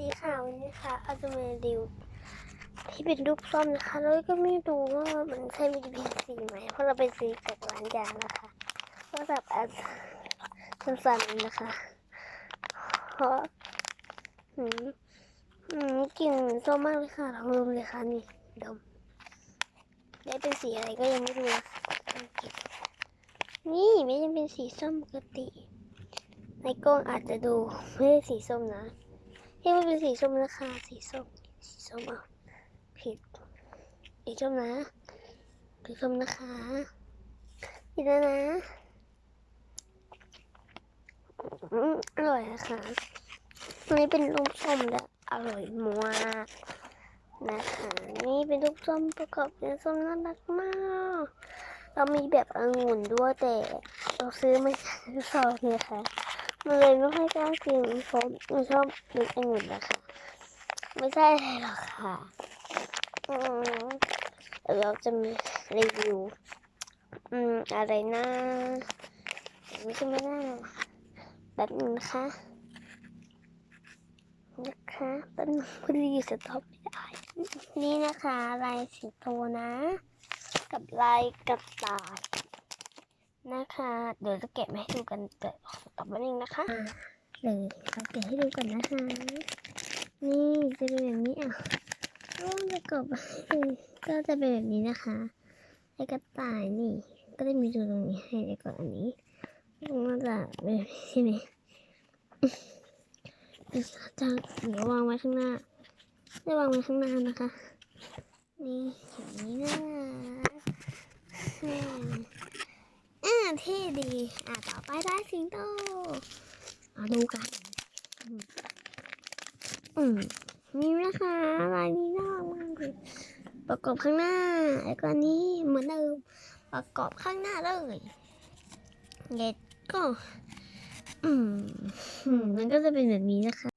ดีค่ะวันนี้ค่ะอาจจะมารีวิวที่เป็นรูปส้มนะคะแล้วก็ไม่รู้ว่ามันใช่วิตามินซีไหมเพราะเราไปซื้อจากร้านยานะคะก็แบบอาจสั้นๆนะคะเพราะอืมอืมกลิ่นส้มมากเลยค่ะลองดมเลยค่ะนี่ดมได้เป็นสีอะไรก็ยังไม่รู้นะนี่ไม่ยังเป็นสีส้มปกติในกล้องอาจจะดูไม่ได้สีส้มนะ ที่มันเป็นสีส้มนะคะ สีส้ม สีส้มอะผิดสีส้มนะสีส้มนะคะผิดแล้วนะอร่อยนะคะอันนี้เป็นลูกส้มและอร่อยมากนะคะนี่เป็นลูกส้มประกอบเป็นส้มน่ารักมาก เรามีแบบองุ่นด้วยแต่เราซื้อมาจากซองเนี่ยค่ะ มันเลยไม่ค่อยกล้ากินเพราะมันชอบกินองุ่นนะคะไม่ใช่อะไรหรอกค่ะเดี๋ยวเราจะมีรีวิวอืมอะไรนะไม่ใช่ไม่ได้แบบนึงนะคะนะคะเป็นงพอดีสต็อปไม่ได้นี่นะคะลายสิงโตนะ กับลายกระต่าย นะคะ เดี๋ยวจะแกะมาให้ดูกันแต่ต่อมาเองนะคะเลยเราแกะให้ดูกันนะคะ นี่จะเป็นแบบนี้อะร่วมประกอบก็จะเป็นแบบนี้นะคะไอ้กระต่ายนี่ ก็จะมีตัวตรงนี้ให้แล้วก็อันนี้มันจะเป็นแบบนี้ใช่ไหมจะเดี๋ยววางไว้ข้างหน้าจะวางไว้ข้างหน้านะคะ นี่อย่างนี้นะอืม อ่าเที่ดี อ่าต่อไปได้สิงโตมาดูกันอืมอืมนี่นะคะลายนี้น่ารักมากเลยประกอบข้างหน้าแล้วก็อันนี้เหมือนเดิมประกอบข้างหน้าเลยเล็ดก็ อือืมมันก็จะเป็นแบบนี้นะคะ